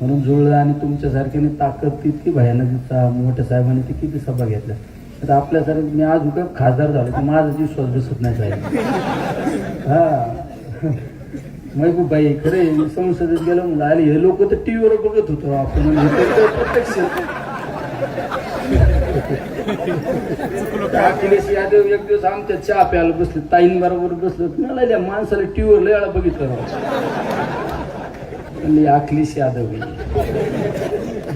म्हणून जुळलं आणि तुमच्यासारख्याने ताकद तितकी भयानक मोठ्या साहेबांनी ती किती सभा घेतल्या. तर आपल्यासारखं मी आज उगा खासदार झालो तर माझा विश्वास बसत नाही साहेब. हा. महबूब बाई खरे मी संसदेत गेलो म्हणलं अरे हे लोक तर टीव्हीवर बघत होतो आपण अखिलेश यादव एक दिवस आमच्या चहा प्यायला बसले ताईंबरोबर बसलो मला माणसाला टीव्हीवर लय वेळा बघितलं राव. म्हणले अखिलेश यादव जे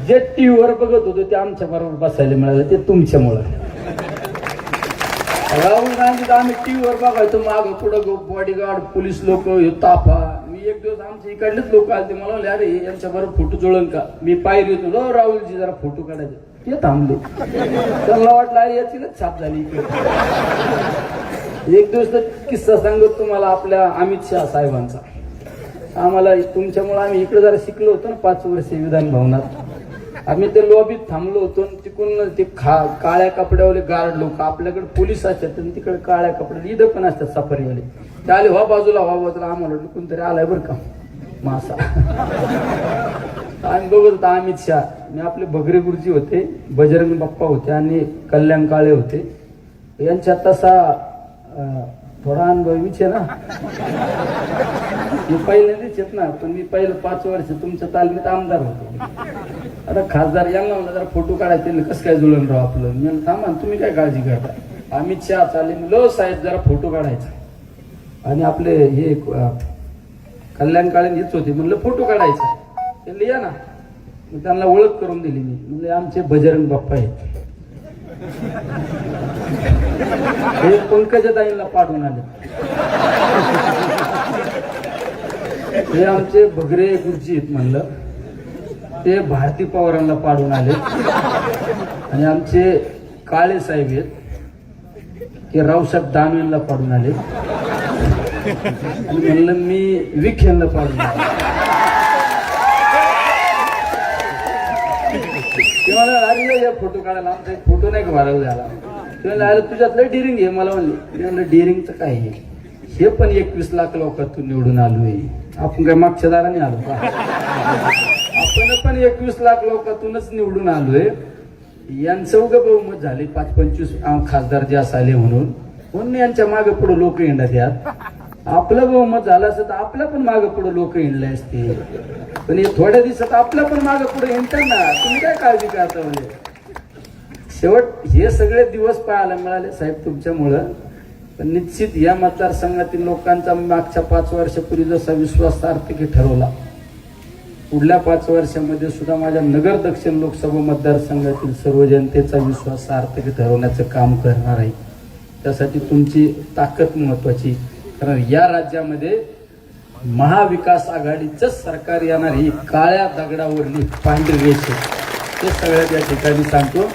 जे टीव्हीवर बघत होतो ते आमच्या बरोबर बसायला मिळालं ते तुमच्यामुळं. राहुल गांधी आम्ही टीव्हीवर बघायचो माग पुढं बॉडीगार्ड पोलीस लोक ताफा. मी एक दिवस आमच्या इकडलेच लोक आले ते मला म्हणले अरे यांच्या बरोबर फोटो जुळन का? मी पायरी होतो "हो, राहुलजी जरा फोटो काढायचे. ते थांबले. त्यांना वाटलं अरे याचीच छाप झाली इकडे. एक दिवस तर किस्सा सांगत तुम्हाला आपल्या अमित शहा साहेबांचा. आम्हाला तुमच्यामुळे आम्ही इकडे जरा शिकलो होतो ना पाच वर्ष विधान भवनात. आम्ही ते लॉबीत थांबलो होतो आणि तिकडून ते खा काळ्या कपड्यावाले गार्ड लोक आपल्याकडे पोलीस असतात आणि तिकडे काळ्या कपड्या इथं पण असतात सफारीवाले. ते आले व्हा बाजूला व्हा बाजूला आम्हाला कोणतरी आलाय बरं का? मासा. आम्ही बघत होता अमित शहा. मी आपले भगरे गुरुजी होते बजरंग बाप्पा होते आणि कल्याण काळे होते. यांच्यात तसा थोडा अनुभव विचार ना. मी पहिल्यांदाच येत ना पण मी पहिलं पाच वर्ष तुमच्या तालमीत आमदार होतो. आता खासदार यांना म्हणलं जरा फोटो काढायचे कसं काय जुळून राहू आपलं? मी थांबा तुम्ही काय काळजी करता? आम्ही चहा चालले. लो हो साहेब जरा फोटो काढायचा. आणि आपले हे अं, कल्याण काळे हेच होते. म्हणलं फोटो काढायचा. ते या ना. मग त्यांना ओळख करून दिली मी. म्हणजे आमचे बजरंग बाप्पा आहेत. हे पंकजा ताईंना पाठवून आले. हे आमचे भगरे गुरुजी आहेत म्हणलं. ते भारती पवारांना पाडून आले. आणि आमचे काळे साहेब आहेत ते रावसाहेब दानवेंना पाडून आले. आणि म्हणलं मी विखेंना पाडून आले. ते मला अरे या फोटो काढायला. आमचा एक फोटो नाही का व्हायरल झाला? ते म्हणलं अरे तुझ्यात लय डिरिंग आहे. मला म्हणले ते म्हणलं डिरिंगचं काय आहे? हे पण एकवीस लाख लोकातून निवडून आलो आहे आपण काय मागच्या दाराने आलो का? आपण पण एकवीस लाख लोकातूनच निवडून आलोय. यांचं उगं बहुमत झाले पाच पंचवीस खासदार जे असाले म्हणून. म्हणून यांच्या मागे पुढे लोक येणार यात आपलं बहुमत झालं असतं तर आपल्या पण मागे पुढे लोक येणले असते. पण हे थोड्या दिवसात आपल्या पण मागे पुढे येणार ना. तुम्ही काय काळजी करता म्हणजे? शेवट हे सगळे दिवस पाहायला मिळाले साहेब तुमच्यामुळं. तर निश्चित या मतदारसंघातील लोकांचा मागच्या पाच वर्षापूर्वी जसा विश्वास सार्थकी ठरवला पुढल्या पाच वर्षामध्ये सुद्धा माझ्या नगर दक्षिण लोकसभा मतदारसंघातील सर्व जनतेचा विश्वास सार्थकी ठरवण्याचं काम करणार आहे. त्यासाठी तुमची ताकद महत्वाची कारण या राज्यामध्ये महाविकास आघाडीचं सरकार येणार ही काळ्या दगडावरली पांढरी रेष आहे. ते सगळ्यात या ठिकाणी सांगतो.